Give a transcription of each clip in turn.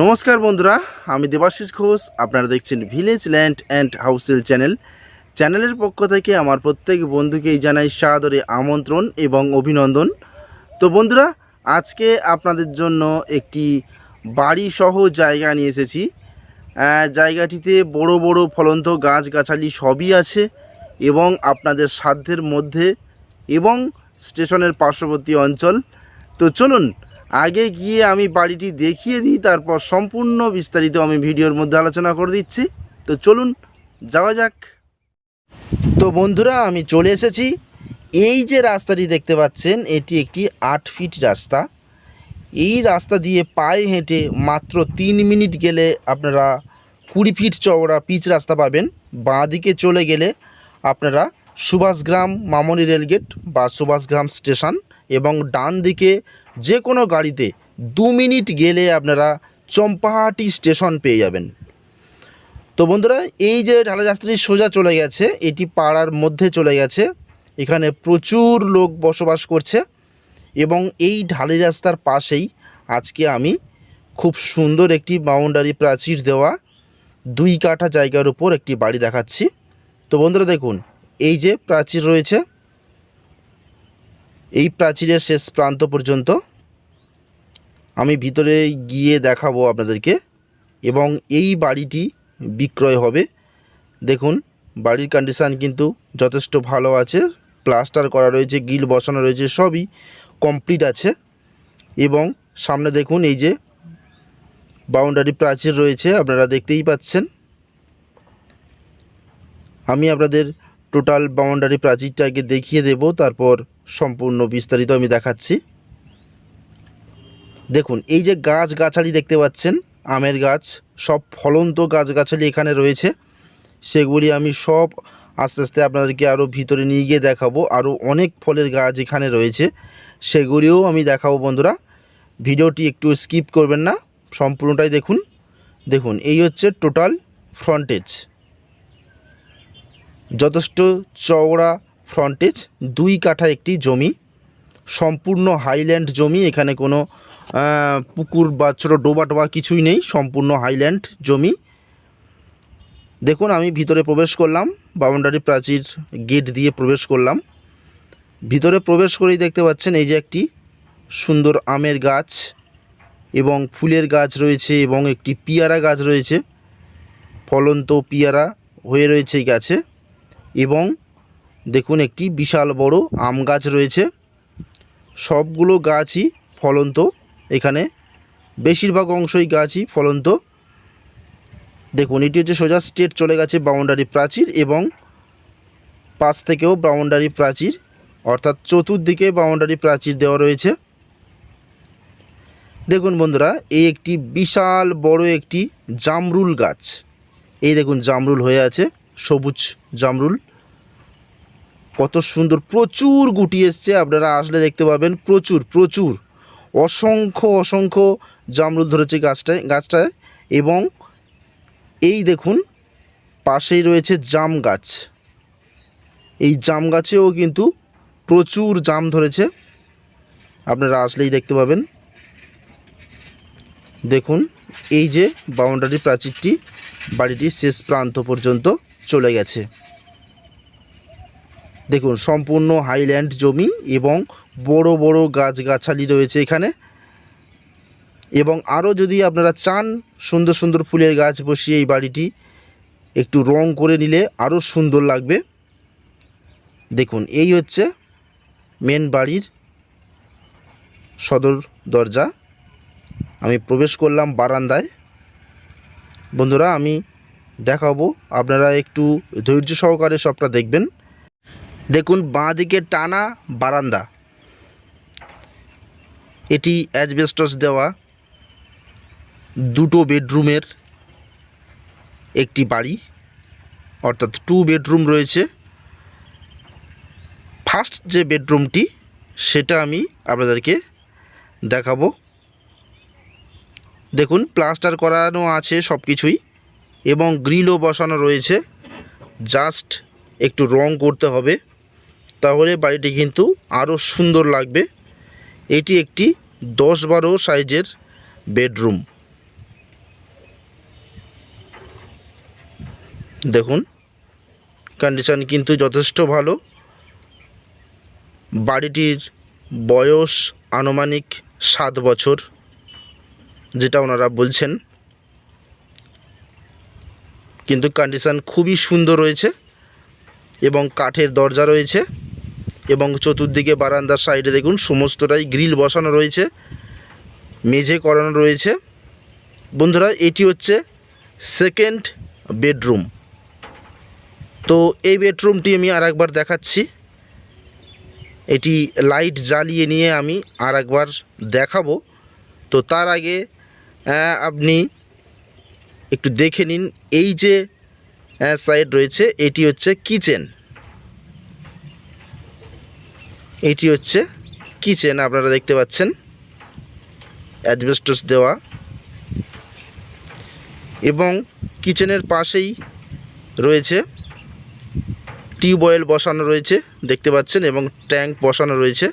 নমস্কার বন্ধুরা, আমি দেবাশিস ঘোষ, আপনারা দেখছেন village land and household channel চ্যানেলের পক্ষ থেকে আমার প্রত্যেক বন্ধুকেই জানাই সাদরে আমন্ত্রণ এবং অভিনন্দন। তো বন্ধুরা, আজকে আপনাদের জন্য একটি বাড়ি সহ জায়গা নিয়ে এসেছি। জায়গাটিতে বড় বড় ফলন্ত গাছগাছালি সবই আছে এবং আপনাদের সাধ্যের মধ্যে এবং স্টেশনের পার্শ্ববর্তী অঞ্চল। তো চলুন আগে গিয়ে আমি বাড়িটি দেখিয়ে দিই, তারপর সম্পূর্ণ বিস্তারিত আমি ভিডিওর মধ্যে আলোচনা করে দিচ্ছি। তো চলুন, যাওয়া যাক। তো বন্ধুরা, আমি চলে এসেছি। এই যে রাস্তাটি দেখতে পাচ্ছেন, এটি একটি আট ফিট রাস্তা। এই রাস্তা দিয়ে পায়ে হেঁটে মাত্র তিন মিনিট গেলে আপনারা কুড়ি ফিট চওড়া পিচ রাস্তা পাবেন। বাঁ দিকে চলে গেলে আপনারা সুভাষগ্রাম মামনি রেলগেট বা সুভাষগ্রাম স্টেশন এবং ডান দিকে যে কোনো গাড়িতে দু মিনিট গেলে আপনারা চম্পাহাটি স্টেশন পেয়ে যাবেন। তো বন্ধুরা, এই যে ঢালাই রাস্তাটি সোজা চলে গেছে, এটি পাড়ার মধ্যে চলে গেছে। এখানে প্রচুর লোক বসবাস করছে এবং এই ঢালাই রাস্তার পাশেই আজকে আমি খুব সুন্দর একটি বাউন্ডারি প্রাচীর দেওয়া দুই কাঠা জায়গার উপর একটি বাড়ি দেখাচ্ছি। তো বন্ধুরা, দেখুন, এই যে প্রাচীর রয়েছে, এই প্রাচীরের শেষ প্রান্ত পর্যন্ত আমি ভিতরে গিয়ে দেখাবো আপনাদেরকে। এবং এই বাড়িটি বিক্রয় হবে। দেখুন, বাড়ির কন্ডিশান কিন্তু যথেষ্ট ভালো আছে। প্লাস্টার করা রয়েছে গিল বসানো রয়েছে, সবই কমপ্লিট আছে। এবং সামনে দেখুন, এই যে বাউন্ডারি প্রাচীর রয়েছে, আপনারা দেখতেই পাচ্ছেন। আমি আপনাদের টোটাল বাউন্ডারি প্রাচীরটাকে দেখিয়ে দেব, তারপর সম্পূর্ণ বিস্তারিত আমি দেখাচ্ছি। দেখুন, এই যে গাছ গাছালি দেখতে পাচ্ছেন, আমের গাছ, সব ফলন্ত গাছগাছালি এখানে রয়েছে। সেগুলি আমি সব আস্তে আস্তে আপনাদেরকে আরও ভিতরে নিয়ে গিয়ে দেখাবো। আরও অনেক ফলের গাছ এখানে রয়েছে। সেগুলিও আমি দেখাবো বন্ধুরা। ভিডিওটি একটু স্কিপ করবেন না, সম্পূর্ণটাই দেখুন। দেখুন, এই হচ্ছে টোটাল ফ্রন্টেজ। যথেষ্ট চওড়া ফ্রন্টেজ, দুই কাঠা একটি জমি। সম্পূর্ণ হাইল্যান্ড জমি, এখানে কোনো পুকুর বা ছোটো ডোবা টোবা কিছুই নেই, সম্পূর্ণ হাইল্যান্ড জমি। দেখুন, আমি ভিতরে প্রবেশ করলাম, বাউন্ডারি প্রাচীর গেট দিয়ে প্রবেশ করলাম। ভিতরে প্রবেশ করেই দেখতে পাচ্ছেন, এই যে একটি সুন্দর আমের গাছ এবং ফুলের গাছ রয়েছে এবং একটি পিয়ারা গাছ রয়েছে। ফলন্ত পিয়ারা হয়ে রয়েছে এই গাছে এবং দেখুন, একটি বিশাল বড় আম গাছ রয়েছে। সবগুলো গাছই ফলন্ত। এখানে বেশিরভাগ অংশই গাছই ফলন্ত। দেখুন, এটি হচ্ছে সোজা স্টেট চলে গেছে বাউন্ডারি প্রাচীর এবং পাশ থেকেও বাউন্ডারি প্রাচীর, অর্থাৎ চতুর্দিকে বাউন্ডারি প্রাচীর দেওয়া রয়েছে। দেখুন বন্ধুরা, এই একটি বিশাল বড় একটি জামরুল গাছ। এই দেখুন, জামরুল হয়ে আছে, সবুজ জামরুল। কত সুন্দর, প্রচুর গুটি এসছে, আপনারা আসলে দেখতে পাবেন, প্রচুর প্রচুর। অসংখ্য অসংখ্য জামরুল ধরেছে গাছটায় গাছটায়। এবং এই দেখুন, পাশেই রয়েছে জাম গাছ। এই জাম গাছেও কিন্তু প্রচুর জাম ধরেছে। আপনারা আসলেই দেখতে পাবেন। দেখুন, এই যে বাউন্ডারি প্রাচীরটি, বাড়িটির শেষ প্রান্ত পর্যন্ত চলে গেছে। দেখুন, সম্পূর্ণ হাইল্যান্ড জমি এবং বড় বড় গাছগাছালি রয়েছে এখানে। এবং আরও যদি আপনারা চান সুন্দর সুন্দর ফুলের গাছ বসিয়ে এই বাড়িটি একটু রং করে নিলে আরও সুন্দর লাগবে। দেখুন, এই হচ্ছে মেন বাড়ির সদর দরজা। আমি প্রবেশ করলাম বারান্দায়। বন্ধুরা, আমি দেখাবো, আপনারা একটু ধৈর্য সহকারে সবটা দেখবেন। দেখুন বাঁ দিকে টানা বারান্দা। এটি অ্যাজবেস্টস দেওয়া দুটো বেডরুমের একটি বাড়ি, অর্থাৎ টু বেডরুম রয়েছে। ফার্স্ট যে বেডরুমটি, সেটা আমি আপনাদেরকে দেখাবো। দেখুন, প্লাস্টার করানো আছে সব কিছুই এবং গ্রিলও বসানো রয়েছে। জাস্ট একটু রং করতে হবে। তাহলে বাড়িটি কিন্তু আরও সুন্দর লাগবে। এটি একটি দশ বারো সাইজের বেডরুম। দেখুন কন্ডিশান কিন্তু যথেষ্ট ভালো। বাড়িটির বয়স আনুমানিক সাত বছর, যেটা ওনারা বলছেন। কিন্তু কন্ডিশান খুবই সুন্দর রয়েছে এবং কাঠের দরজা রয়েছে। এবং চতুর্দিকে বারান্দার সাইডে দেখুন সমস্তটাই গ্রিল বসানো রয়েছে, মেঝে করানো রয়েছে। বন্ধুরা, এটি হচ্ছে সেকেন্ড বেডরুম তো এই বেডরুমটি আমি আর একবার দেখাচ্ছি। এটি লাইট জ্বালিয়ে নিয়ে আমি আর একবার দেখাবো। তো তার আগে আপনি একটু দেখে নিন, এই যে সাইড রয়েছে, এটি হচ্ছে কিচেন এটি হচ্ছে কিচেন, আপনারা দেখতে পাচ্ছেন। অ্যাডভেস্টস দেওয়া। এবং কিচেনের পাশেই রয়েছে টিউবওয়েল বসানো রয়েছে, দেখতে পাচ্ছেন, এবং ট্যাঙ্ক বসানো রয়েছে।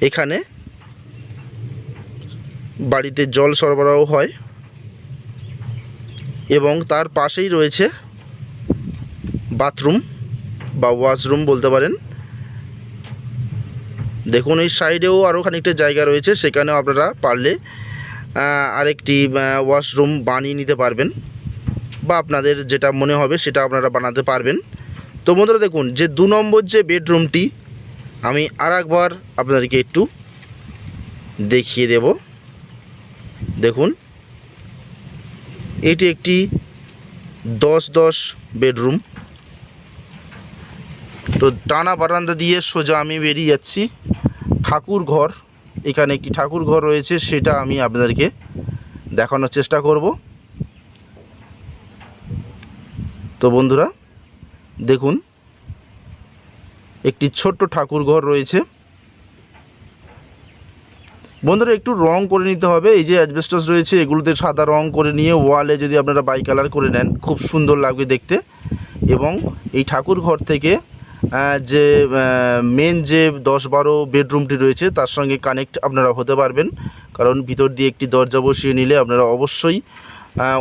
এখানে বাড়িতে জল সরবরাহ হয়। এবং তার পাশেই রয়েছে বাথরুম বা ওয়াশরুম বলতে পারেন। দেখুন, এই সাইডেও আরও খানিকটা জায়গা রয়েছে, সেখানেও আপনারা পারলে আরেকটি ওয়াশরুম বানিয়ে নিতে পারবেন। বা আপনাদের যেটা মনে হবে সেটা আপনারা বানাতে পারবেন। তো বন্ধুরা দেখুন, যে দু নম্বর যে বেডরুমটি আমি আর একবার আপনাদেরকে একটু দেখিয়ে দেব। দেখুন, এটি একটি দশ দশ বেডরুম তো টানা বারান্দা দিয়ে সোজা আমি বেরিয়ে যাচ্ছি। ঠাকুর ঘর এখানে একটি ঠাকুর ঘর রয়েছে, সেটা আমি আপনাদেরকে দেখানোর চেষ্টা করব। তো বন্ধুরা, দেখুন, একটি ছোট্ট ঠাকুর ঘর রয়েছে। বন্ধুরা, একটু রং করে নিতে হবে, এই যে অ্যাডভেস্টাস রয়েছে, এগুলোতে সাদা রং করে নিয়ে ওয়ালে যদি আপনারা বাই কালার করে নেন, খুব সুন্দর লাগবে দেখতে। এবং এই ঠাকুর ঘর থেকে যে মেন যে দশ বারো বেডরুমটি রয়েছে, তার সঙ্গে কানেক্ট আপনারা হতে পারবেন। কারণ ভিতর দিয়ে একটি দরজা বসিয়ে নিলে আপনারা অবশ্যই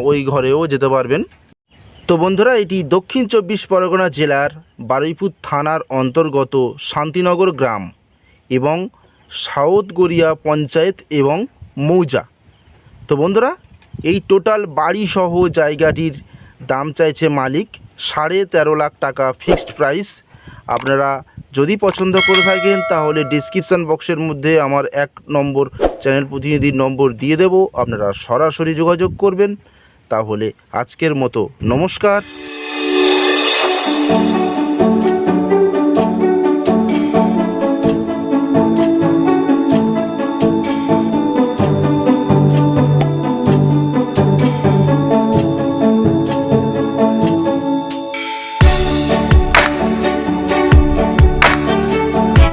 ওই ঘরেও যেতে পারবেন। তো বন্ধুরা, এটি দক্ষিণ চব্বিশ পরগনা জেলার বারুইপুর থানার অন্তর্গত শান্তিনগর গ্রাম এবং সাউথ গড়িয়া পঞ্চায়েত এবং মৌজা। তো বন্ধুরা, এই টোটাল বাড়ি সহ জায়গাটির দাম চাইছে মালিক সাড়ে তেরো লাখ টাকা ফিক্সড প্রাইস। আপনারা যদি পছন্দ করে থাকেন, তাহলে ডিসক্রিপশান বক্সের মধ্যে আমার এক নম্বর চ্যানেল প্রতিনিধির নম্বর দিয়ে দেব। আপনারা সরাসরি যোগাযোগ করবেন। তাহলে আজকের মতো নমস্কার।